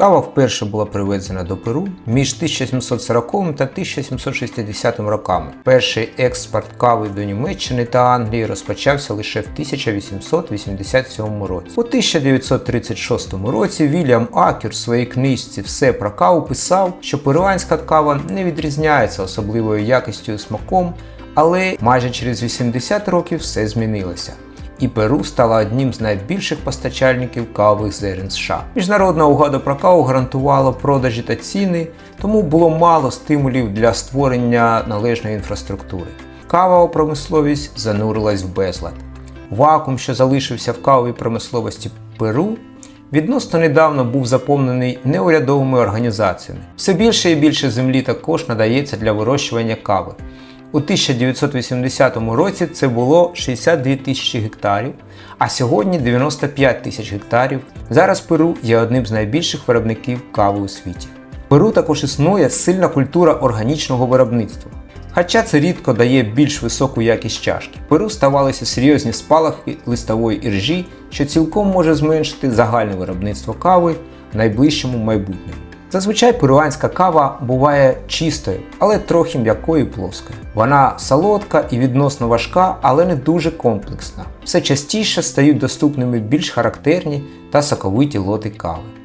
Кава вперше була привезена до Перу між 1740 та 1760 роками. Перший експорт кави до Німеччини та Англії розпочався лише в 1887 році. У 1936 році Вільям Акер в своїй книжці Все про каву писав, що перуанська кава не відрізняється особливою якістю і смаком, але майже через 80 років все змінилося і Перу стала одним з найбільших постачальників кавових зерен США. Міжнародна угода про каву гарантувала продажі та ціни, тому було мало стимулів для створення належної інфраструктури. Кавова промисловість занурилась в безлад. Вакуум, що залишився в кавовій промисловості Перу, відносно недавно був заповнений неурядовими організаціями. Все більше і більше землі також надається для вирощування кави. У 1980 році це було 62 тисячі гектарів, а сьогодні 95 тисяч гектарів. Зараз Перу є одним з найбільших виробників кави у світі. Перу також існує сильна культура органічного виробництва. Хоча це рідко дає більш високу якість чашки. Перу ставалися серйозні спалахи листової іржі, що цілком може зменшити загальне виробництво кави в найближчому майбутньому. Зазвичай перуанська кава буває чистою, але трохи м'якою і плоскою. Вона солодка і відносно важка, але не дуже комплексна. Все частіше стають доступними більш характерні та соковиті лоти кави.